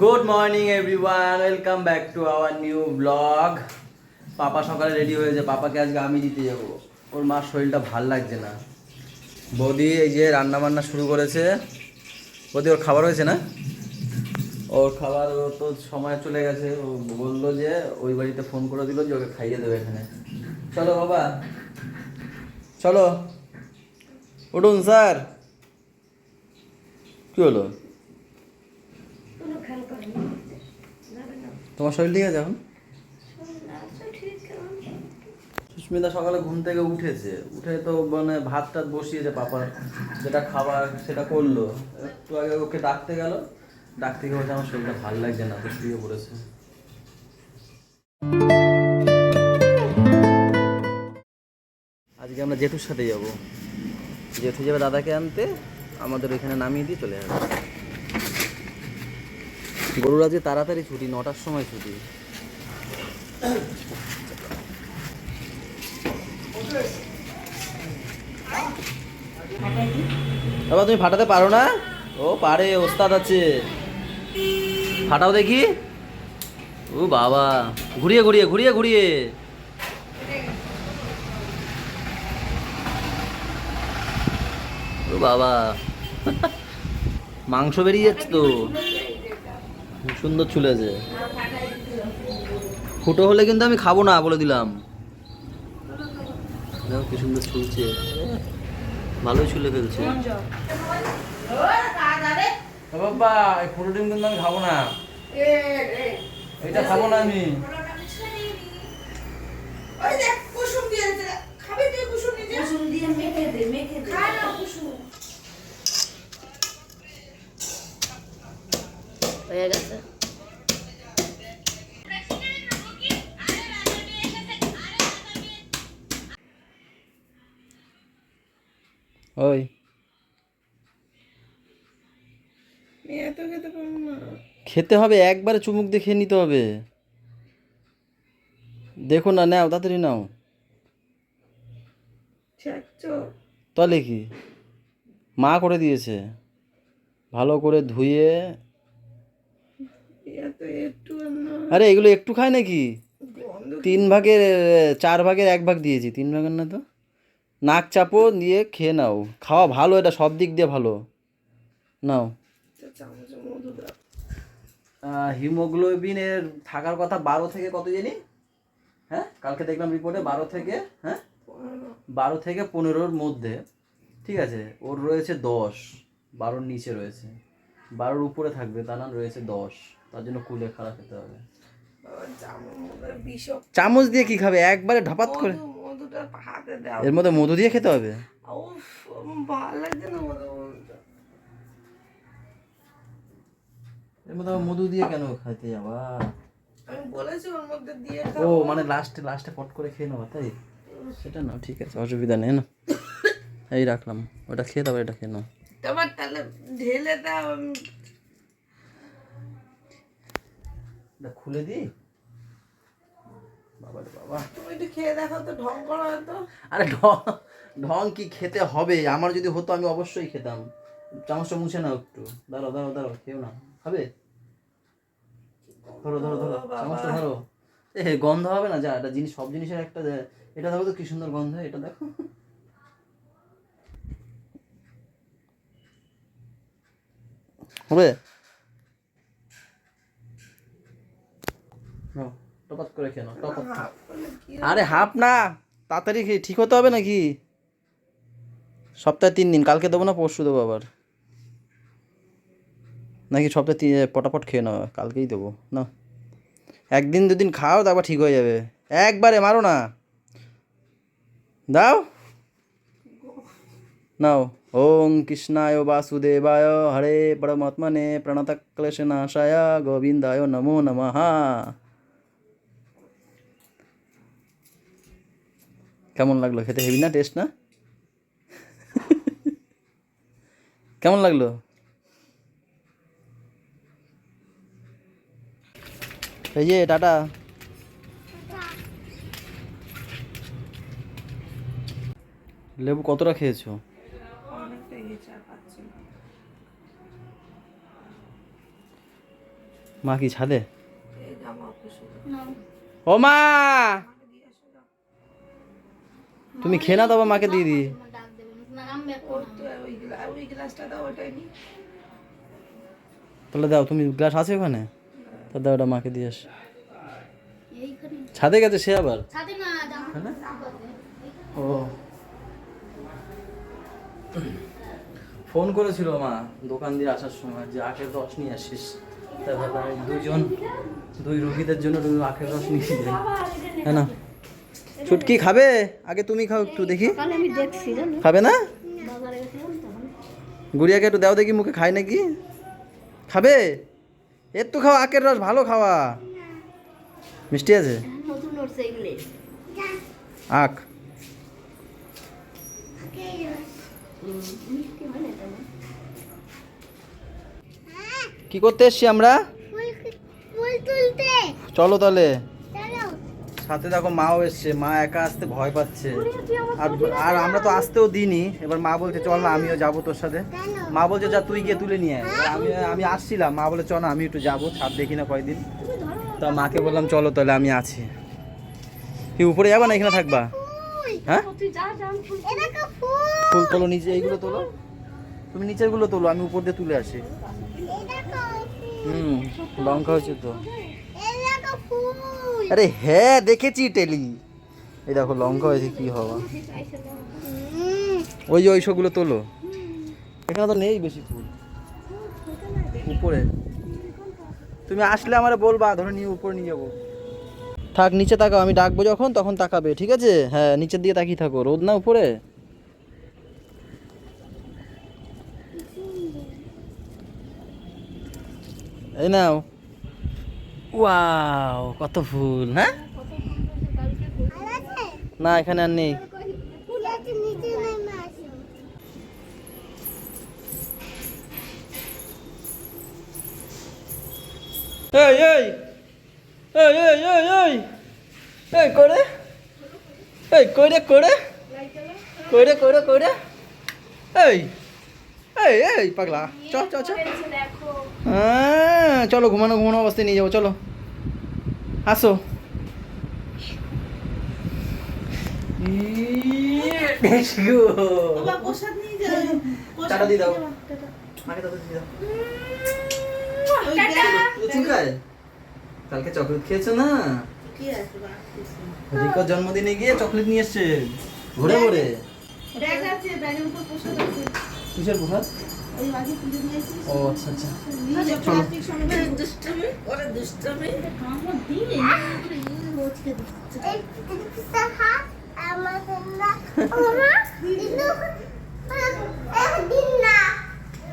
Good morning everyone welcome back to our new vlog papa সকালে ready হয়েছে পাপাকে আজকে আমি দিতে যাব। ওর মার শরীরটা ভালো লাগছে না। বৌদি এই যে রান্না বান্না শুরু করেছে। বৌদি, ওর খাবার হয়েছে না? ওর খাবার ও তো সময় চলে গেছে। ও বলল যে, ওই বাড়িতে ফোন করে দিল যে, ওকে খাইয়ে দেবে এখানে। চলো বাবা। চলো। উঠুন, স্যার। কি হলো কোনো খেয়াল করেনি যাবে না তোমার শরীর ঠিক আছে এখন? সুস্মিতা সকালে ঘুম থেকে উঠেছে। উঠে তো মানে ভাত টাত বসিয়েছে পাপা যেটা খাবার সেটা করল। একটু আগে ওকে ডাকতে গেল। ডাকতে গিয়ে আমার শরীরটা ভালো লাগছে না, তো শুয়ে পড়েছে। আজকে আমরা জেঠুর সাথে যাব। জেঠু যাবে দাদাকে আনতে, আমাদের ওইখানে নামিয়ে দিয়ে চলে যাবে গরুর আজকে তাড়াতাড়ি ছুটি, নটার সময় ছুটি। বাবা, তুমি ফাটাতে পারো না? ও, পারে, ওস্তাদ আছে। ফাটাও দেখি। ও, বাবা। ঘুরিয়ে ঘুরিয়ে ঘুরিয়ে ঘুরিয়ে। ও, বাবা। মাংস বেরিয়ে যাচ্ছে তো। সুন্দর চুলেছে ফুটো হলে কিন্তু আমি খাব না বলে দিলাম। দেখো কি সুন্দর চুলছে। ভালোই চুলে ফেলছে। বাবা এই ফুটো ডিম কিন্তু আমি খাব না। এটা খাব না আমি কুসুম দিয়ে মেখে দে মেখে দে কুসুম হয়ে গেছে। ওই। খেতে হবে, একবারে চুমুক দিয়ে খেয়ে নিতে হবে। দেখো না, নাও, তাড়াতাড়ি নাও। তাহলে কি? মা করে দিয়েছে। ভালো করে ধুয়ে আরে এগুলো একটু খায় নাকি? তিন ভাগের চার ভাগের এক ভাগ দিয়েছি তিন ভাগের না তো? নাক চাপো দিয়ে খেয়ে নাও। খাওয়া ভালো এটা সব দিক দিয়ে ভালো। নাও। হিমোগ্লোবিনের থাকার কথা বারো থেকে কত জানি? হ্যাঁ কালকে দেখলাম রিপোর্টে বারো থেকে হ্যাঁ? বারো থেকে পনেরোর মধ্যে ঠিক আছে? ওর রয়েছে দশ বারোর নিচে রয়েছে। বারোর উপরে থাকবে তা না রয়েছে দশ। তার জন্য কুলে খারাপ খেতে হবে। চামচ দিয়ে কি খাবে? একবারে ঢাপাত করে। মধুটা হাতে দাও। এর মধ্যে মধু দিয়ে খেতে হবে? উফ ভালো লাগছে না মধু এর মধ্যে মধু দিয়ে কেন খাইতে যাবা? আমি বলেছি ওর মধ্যে দিয়ে ও মানে লাস্টে লাস্টে পট করে খেয়ে নেওয়া তাই? সেটা না ঠিক আছে অসুবিধা নেই না? এই রাখলাম ওটা খেয়ে দাও এটা খেয়ে নাও। তোমার তাহলে ঢেলে দাও এটা খুলে দিই। বাবা রে বাবা। তুমি একটু খেয়ে দেখো তো ঢং করা আরে ঢং ঢং কি খেতে হবে? আমার যদি হতো আমি অবশ্যই খেতাম। চামচটা মুছে নাও একটু। দাঁড়াও দাঁড়াও দাঁড়াও খেও না খাবে ধরো ধরো ধরো চামচটা ধরো। এ গন্ধ হবে না? যা এটা জিনিস সব জিনিসের একটা এটা দেখো তো কি সুন্দর গন্ধ এটা দেখো। হবে? করে আরে হাফ না তাড়াতাড়ি ঠিক হতে হবে নাকি? সপ্তাহে তিন দিন কালকে দেবো না পরশু দেবো আবার। নাকি সপ্তাহে তিন পটাপট খেয়ে নাও কালকেই দেবো না? একদিন দুদিন খাও তারপর ঠিক হয়ে যাবে। একবারে মারো না। দাও। নাও। ওম কৃষ্ণায় বাসুদেবায় হরে পরমাত্মনে প্রণত ক্লেশ নাশায় গোবিন্দায় নমো নমঃ। কেমন লাগল? খেতে হেভি না টেস্ট না? কেমন লাগল? এই যে টাটা। লেবু কতটা খেয়েছো? মা কি ছাদে? ও মা! তুমি খেয়ে না তবে মাকে দিয়ে দি ওর তো ওই গ্লা- ওই গ্লাসটা দাও ওটাই নি তাহলে দাও তুমি গ্লাস আছে ওখানে? তা দাও ওটা মাকে দিয়ে আস। ছাদে গেছে সে আবার? ও। ফোন করেছিল মা দোকান দিয়ে আসার সময় যে আখের রস নিয়ে আসিস। তাই ভাবলাম দুজন দুই রোগীদের জন্য তুমি আখের রস নিয়ে যাই হ্যাঁ না? ছুটকি খাবে? আগে তুমি খাও একটু দেখি। আমি দেখছি জানো? খাবে না? গুড়িয়াকে একটু দাও দেখি মুখে খায় নাকি? খাবে? এর তো খাওয়া আখের রস ভালো খাওয়া। মিষ্টি আছে? নতুন উঠছে এগুলি। আখ। কি করতে এসছি আমরা? চলো তাহলে। সাথে দেখো মাও এসছে মা একা আসতে ভয় পাচ্ছে। আর আর আমরা তো আসতেও দিইনি। এবার মা বলছে চল না আমিও যাব তোর সাথে। মা বলছে যা তুই গিয়ে তুলে নিয়ে আয়। এবার আমি আমি আসছিলাম। মা বলে চল না আমি একটু যাব ছাদ দেখি না কয়দিন। তা মাকে বললাম চলো তাহলে আমি আছি। কি উপরে যাবা না এখানে থাকবা? হ্যাঁ? তুই যা যা ফুল এটা কা ফুল। তোলো নিচে এইগুলো তোলো। তুমি নিচেরগুলো তোলো আমি উপর দিয়ে তুলে আসি। হুম লঙ্কা হয়েছে তো। আরে হ্যাঁ দেখেছি টেলি। এই দেখো লঙ্কা হয়েছে কি হওয়া ওই যে ওইসবগুলো তোলো। এখানে তো নেই বেশি ফুল। উপরে। তুমি আসলে আমার বলবা ধরে নিয়ে উপরে নিয়ে যাব। থাক নিচে তাকাও আমি ডাকবো যখন তখন তাকাবে ঠিক আছে? হ্যাঁ নিচের দিকে তাকিয়ে থাকো। রোদ না উপরে? এই নাও। ওয়াও কত ফুল হ্যাঁ? না এখানে আর নেই। এই এই এই এই এই এই এই করে। এই কইরে করে। কইরে কইরে কইরে এই এই এই পাগলা। চ চ চ হ্যাঁ চলো ঘুমানো ঘুমানো অবস্থায় নিয়ে যাব চলো। আসো। বেশ গো। বাবা প্রসাদ নিয়ে যা টাটা দিয়ে দাও। মাকে টাটা দিয়ে দাও। লুচি খায় কালকে চকলেট খেয়েছো না? কি আছে বা? রিকোর জন্মদিনে গিয়ে চকলেট নিয়ে এসছে। ঘুরে ঘুরে। কিসের প্রসাদ? ও আচ্ছা আচ্ছা। নিয়ে যা। প্লাস্টিক সমেত দুষ্টমি ওরে দুষ্টমি।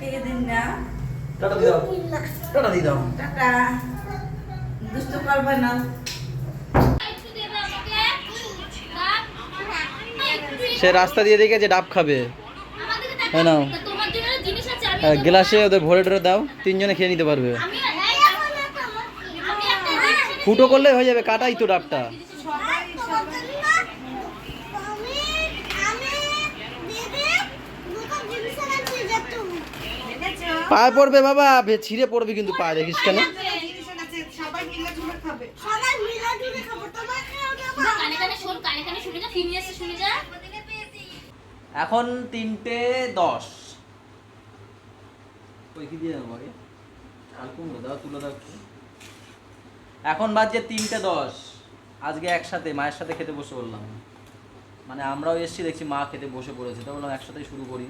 কে দিন না? টাটা দিয়ে দাও। টাটা দিয়ে দাও। টাটা। দুষ্ট করবে না। সে রাস্তা দিয়ে দেখে যে ডাব খাবে। হ্যাঁ নাও। গ্লাসে ওদের ভরে টরে দাও তিনজনে খেয়ে নিতে পারবে। আমি আমি একটা জিনিস ফুটো করলে হয়ে যাবে কাটাই তো ডাবটা। পায়ে পড়বে বাবা ছিঁড়ে পড়বে কিন্তু পায়ে দেখিস কেন? এখন তিনটে ঝুলে খাবে কানে কানে শোন কানে কানে শুনে যা ফিরে এসে শুনে যা এখন তিনটে দশ ওই কি দিয়ে তুলো দাও এখন বাজছে তিনটে দশ। আজকে একসাথে, মায়ের সাথে খেতে বসে বললাম মানে আমরাও এসছি, দেখছি মা খেতে বসে পড়েছে। তো বললাম একসাথেই শুরু করি।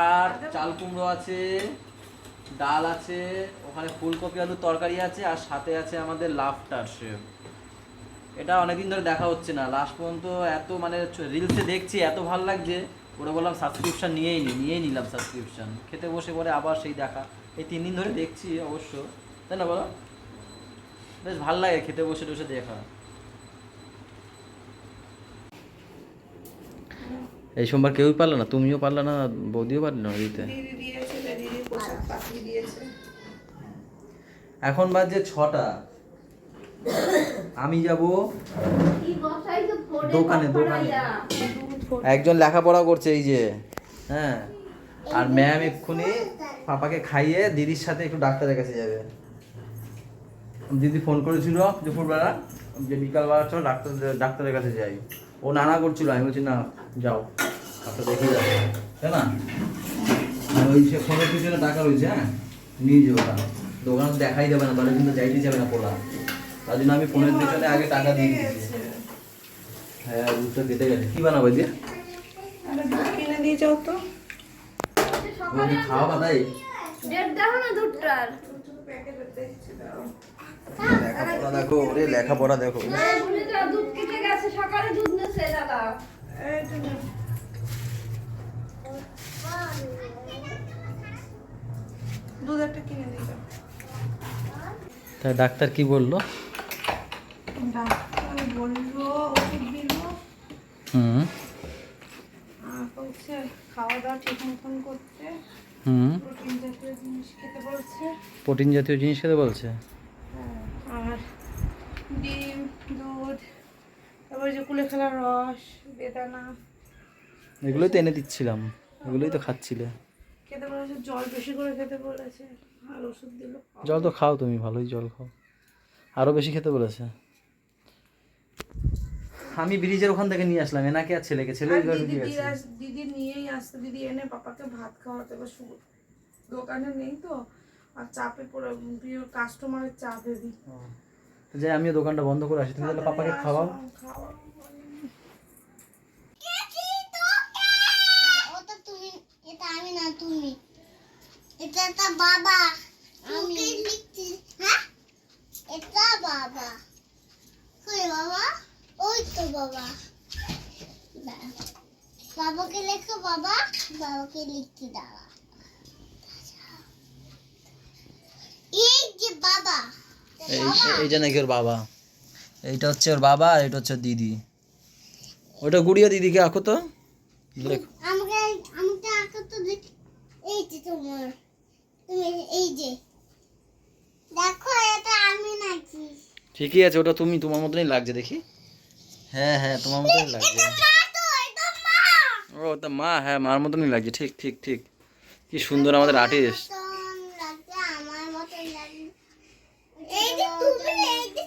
আর চাল কুমড়ো আছে, ডাল আছে, ওখানে ফুলকপি, আলুর তরকারি আছে, আর সাথে আছে আমাদের লাফটার শেফ। এটা অনেকদিন ধরে দেখা হচ্ছে না। লাস্ট পর্যন্ত এত মানে রিলসে দেখছি, এত ভালো লাগছে। ওরা বললাম সাবস্ক্রিপশন নিয়েই নি নিয়েই নিলাম সাবস্ক্রিপশন খেতে বসে পরে আবার সেই দেখা। এই তিন দিন ধরে দেখছি অবশ্য। তাই না বলো? বেশ ভালো লাগে খেতে বসে বসে দেখা। এই সোমবার কেউই পারল না? তুমিও পারলে না বৌদিও পারল না দিতে দিদি দিয়েছে দিদি প্রসাদ পাখি দিয়েছে। এখন বাজে ছটা। আমি যাব দোকানে দোকানে। একজন লেখাপড়া করছে এই যে। হ্যাঁ। আর ম্যাম এক্ষুনি পাপাকে খাইয়ে দিদির সাথে একটু ডাক্তারের কাছে যাবে। দিদি ফোন করেছিল দুপুরবেলা যে বিকালবেলা চলো ডাক্তার ডাক্তারের কাছে যাই। ও নানা করছিল আমি বলছি না যাও। ডাক্তার দেখে যাও তাই না? ওই সে ফোনের পিছনে টাকা রয়েছে হ্যাঁ? নিয়ে যাব ওটা দোকানে দেখাই যাবে না তাহলে কিন্তু যাইতে যাবে না পোলা। তার জন্য আমি ফোনের পিছনে আগে টাকা দিয়ে দিয়েছি। হ্যাঁ দুধটা কেটে গেছে। কি বানাবো দিয়ে আরে দুধ কিনে দিয়ে যাও তো। খাওয়া তাই ডেট দেখো না দুধটার লেখাপড়া দেখো ওরে লেখাপড়া দেখো। দুধ কিনে গেছে সকালে দুধ নেছে দাদা। দুধ একটা কিনে দিয়ে যাও। তা ডাক্তার কি বলল? ডাক্তার বলল ওষুধ দিল হুম। খাওয়া দাওয়া ঠিক মতন করতে। হুম। প্রোটিন জাতীয় জিনিস খেতে বলছে। প্রোটিন জাতীয় জিনিস খেতে বলছে? হ্যাঁ, আর ডিম দুধ তারপরে যে রস বেদানা। এগুলোই তো এনে দিচ্ছিলাম এগুলোই তো খাচ্ছিলে। খেতে বলেছে জল বেশি করে খেতে বলেছে। আর ওষুধ দিল। জল তো খাও তুমি ভালোই জল খাও। আরও বেশি খেতে বলেছে? আমি ব্রিজের ওখান থেকে নিয়ে আসলাম এনাকে আর ছেলেকে। ছেলে দিদি দিদি নিয়েই আসতো দিদি এনে পাপাকে ভাত খাওয়াতে বা শুভ দোকানে নেই তো আর চাপে পড়ে প্রিয় কাস্টমারের চাপে দিই তো যাই আমিও দোকানটা বন্ধ করে আসি। তুমি তাহলে পাপাকে খাওয়াও। ওটা তুমি এটা আমি না তুমি। এটা একটা বাবা। আমি লিখছি হ্যাঁ? এটা বাবা। কই বাবা? ওই তো বাবা। বাবাকে লেখো বাবা বাবাকে লিখতে দাঁড়া এই যে বাবা এইটা নাকি ওর বাবা। এইটা হচ্ছে ওর বাবা আর এটা হচ্ছে দিদি। ওটা গুড়িয়া দিদিকে আঁকো তো। লেখো। আমাকে আমাকে আঁকা তো দেখ। এই যে তোমার তুমি এই যে। দেখো এটা আমি নাকি। ঠিকই আছে ওটা তুমি তোমার মতনই লাগছে দেখি। হ্যাঁ হ্যাঁ তোমার মতনই লাগছে। মা তো মা। ও তা মা হ্যাঁ মার মতনই লাগছে ঠিক ঠিক ঠিক। কি সুন্দর আমাদের আর্টিস্ট। মতন লাগছে আমার মতন লাগে এই যে তুমি এই যে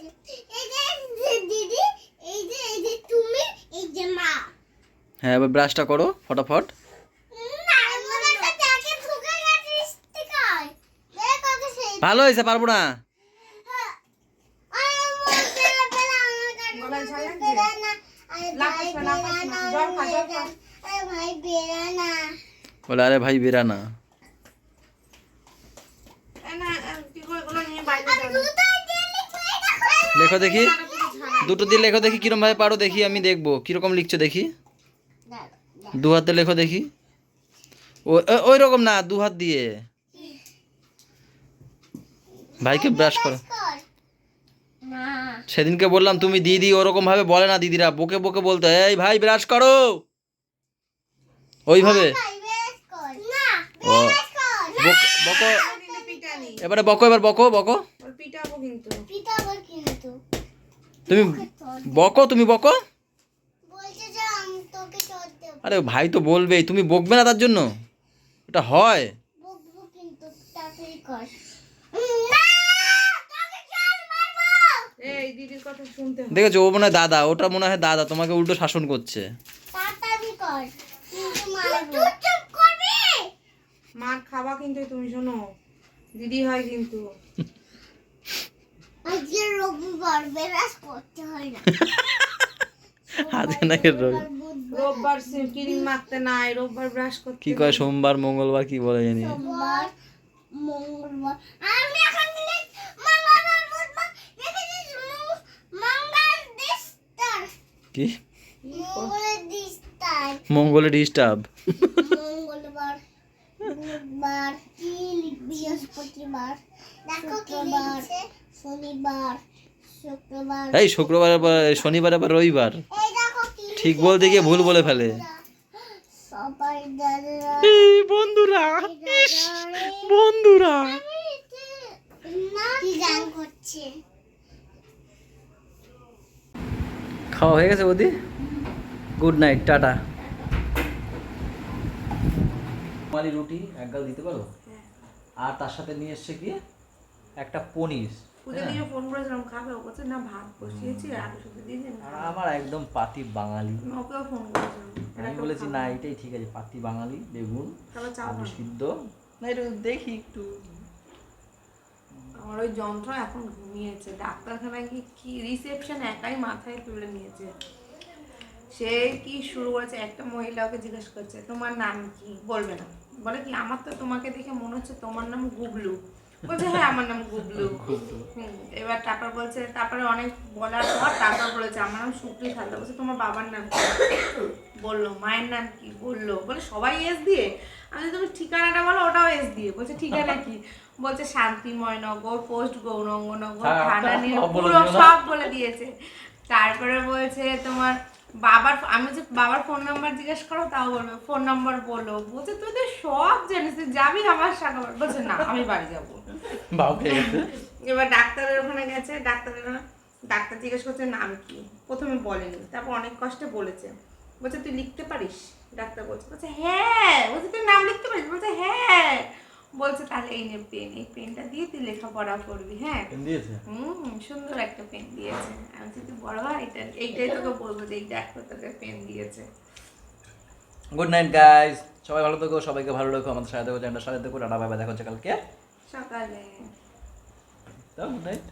এই যে দিদি এই যে এই যে তুমি এই যে মা। হ্যাঁ এবার ব্রাশটা করো ফটাফট। ভালো হয়েছে পারব না। বলে আরে ভাই বেরা না। না লেখো দেখি। দুটো দিয়ে লেখো দেখি কিরম ভাবে পারো দেখি আমি দেখব। কীরকম লিখছো দেখি। দু হাতে লেখো দেখি। ওই রকম না দু হাত দিয়ে। ভাইকে ব্রাশ করো। সেদিনকে বললাম তুমি দিদি ওরকম ভাবে বলে না দিদিরা বকে বকে বলতো এই ভাই ব্রাশ করো। ওইভাবে। ও বক- বকো। এবারে বকো এবার বকো বকো। তুমি বকো তুমি বকো? আরে ভাই তো বলবেই তুমি বকবে না তার জন্য? এটা হয় বকবো কিন্তু তাড়াতাড়ি কর না তোকে চোর মারবো এই দিদির কথা শুনতে হবে দেখেছ ও মনে হয় দাদা ওটা মনে হয় দাদা তোমাকে উল্টো শাসন করছে। মার খাওয়া কিন্তু তুমি শোনো দিদি হয় কিন্তু। আজকে রবিবার বেরাস করতে হয় না। আজকে নাকি রবি রোববার ক্রিম মাখতে নাই রোববার ব্রাশ করতে কি কয় সোমবার মঙ্গলবার কি বলে জানি। সোমবার মঙ্গলবার। আমি এখন দিলে মঙ্গলবার বুধবার দেখেছিস মঙ্গ- মঙ্গল দিস্তার কি মঙ্গলের দিস্তার মঙ্গলে ডিস্টার্ব মঙ্গলবার বুধবার কি লিখবি বৃহস্পতিবার দেখো কি লিখছে। শনিবার শুক্রবার এই শুক্রবার আবার শনিবার আবার রবিবার। এই দেখো কি ঠিক বলতে গিয়ে ভুল বলে ফেলে। সবাই দাদা এই বন্ধুরা বন্ধুরা। খাওয়া হয়ে গেছে বৌদি। Good night tata. মালি রুটি এক গাল দিতে পারো? আর তার সাথে নিয়ে এসছে কি? একটা পনির। ফোন করেছিলাম খাবে? ও বলছে না ভাত বসিয়েছি আলু শুধু দিয়েছি আমার একদম পাতি বাঙালি। ওকেও ফোন করেছিলাম। আমি বলেছি না এটাই ঠিক আছে পাতি বাঙালি বেগুন আলু সিদ্ধ। না একটু দেখি একটু। আমার ওই যন্ত্র এখন ঘুমিয়েছে। ডাক্তারখানায় কি কি রিসেপশন একাই মাথায় তুলে নিয়েছে। সে কি শুরু করেছে? একটা মহিলাকে জিজ্ঞেস করছে, তোমার নাম কি? বলবে না। বলে কি, আমার তো তোমাকে দেখে মনে হচ্ছে তোমার নাম গুবলু বলছে হ্যাঁ আমার নাম গুবলু এবার তারপর বলছে তারপরে অনেক বলার পর তারপর বলেছে আমার নাম সুপ্রিত হালদার বলছে তোমার বাবার নাম কি? বলল মায়ের নাম কি? বলল বলে সবাই এস দিয়ে? আমি তুমি ঠিকানাটা বলো ওটাও এস দিয়ে। বলছে ঠিকানা কি বলছে শান্তিময় নগর পোস্ট গৌরঙ্গনগর হ্যাঁ, থানা নিয়ে পুরো সব বলে দিয়েছে। তারপরে বলছে তোমার বাবার আমি যে বাবার ফোন নাম্বার জিজ্ঞেস করো তাও বলবে ফোন নাম্বার বলো। বলছে তুই তো সব জানিস তুই যাবি আমার সাথে? বলছে না আমি বাড়ি যাব। এবার ডাক্তারের ওখানে গেছে ডাক্তারের ডাক্তার জিজ্ঞেস করছে নাম কি? প্রথমে বলেনি তারপর অনেক কষ্টে বলেছে। বলছে তুই লিখতে পারিস? ডাক্তার বলছে বলছে হ্যাঁ। বলছে তুই নাম লিখতে পারিস? বলছে হ্যাঁ। বলছে তাহলে এই নে পেন এই পেনটা দিয়ে তুই লেখা পড়া করবি হ্যাঁ? পেন দিয়েছে? হুম সুন্দর একটা পেন দিয়েছে। আমি যদি বড় হয় এটা এইটাই তোকে বলব যে এই দেখো তোকে পেন দিয়েছে। গুড নাইট গাইস সবাই ভালো থেকো সবাইকে ভালো রাখো আমাদের সাথে দেখো জানা সাথে দেখো টাটা বাই বাই দেখা হচ্ছে কালকে। সকালে। তো গুড নাইট